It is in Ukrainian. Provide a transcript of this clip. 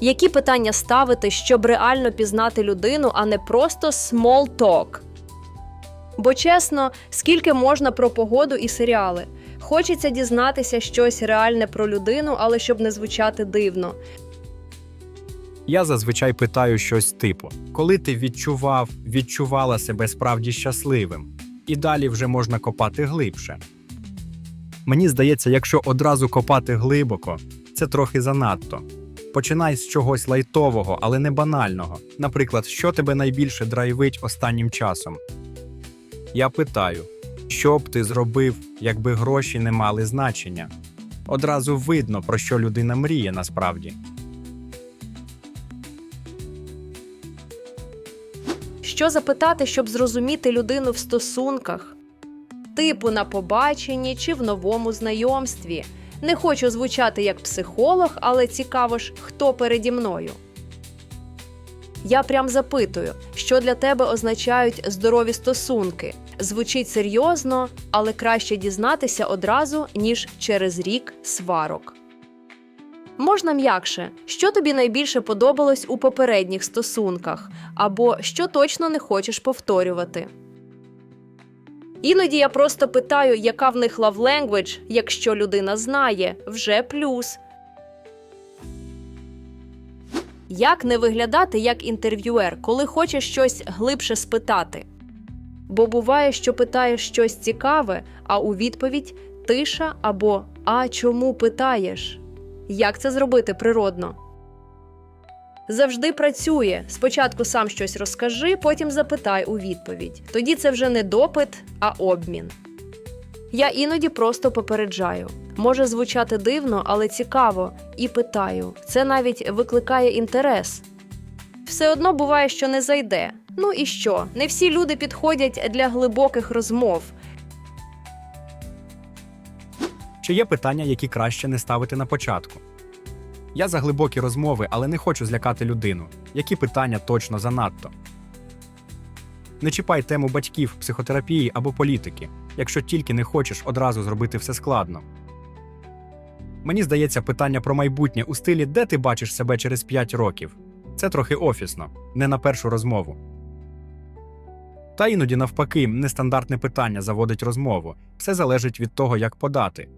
Які питання ставити, щоб реально пізнати людину, а не просто small talk? Бо чесно, скільки можна про погоду і серіали? Хочеться дізнатися щось реальне про людину, але щоб не звучати дивно. Я зазвичай питаю щось типу: коли ти відчував, відчувала себе справді щасливим, і далі вже можна копати глибше. Мені здається, якщо одразу копати глибоко, це трохи занадто. Починай з чогось лайтового, але не банального. Наприклад, що тебе найбільше драйвить останнім часом? Я питаю, що б ти зробив, якби гроші не мали значення? Одразу видно, про що людина мріє насправді. Що запитати, щоб зрозуміти людину в стосунках? Типу на побаченні чи в новому знайомстві. Не хочу звучати як психолог, але цікаво ж, хто переді мною. Я прям запитую, що для тебе означають здорові стосунки. Звучить серйозно, але краще дізнатися одразу, ніж через рік сварок. Можна м'якше, що тобі найбільше подобалось у попередніх стосунках, або що точно не хочеш повторювати. Іноді я просто питаю, яка в них love language, якщо людина знає, вже плюс. Як не виглядати як інтерв'юер, коли хочеш щось глибше спитати? Бо буває, що питаєш щось цікаве, а у відповідь тиша або А чому питаєш? Як це зробити природно? Завжди працює. Спочатку сам щось розкажи, потім запитай у відповідь. Тоді це вже не допит, а обмін. Я іноді просто попереджаю. Може звучати дивно, але цікаво, і питаю. Це навіть викликає інтерес. Все одно буває, що не зайде. Ну і що? Не всі люди підходять для глибоких розмов. Чи є питання, які краще не ставити на початку? Я за глибокі розмови, але не хочу злякати людину. Які питання точно занадто? Не чіпай тему батьків, психотерапії або політики, якщо тільки не хочеш одразу зробити все складно. Мені здається, питання про майбутнє у стилі де ти бачиш себе через 5 років. Це трохи офісно, не на першу розмову. Та іноді, навпаки, нестандартне питання заводить розмову. Все залежить від того, як подати.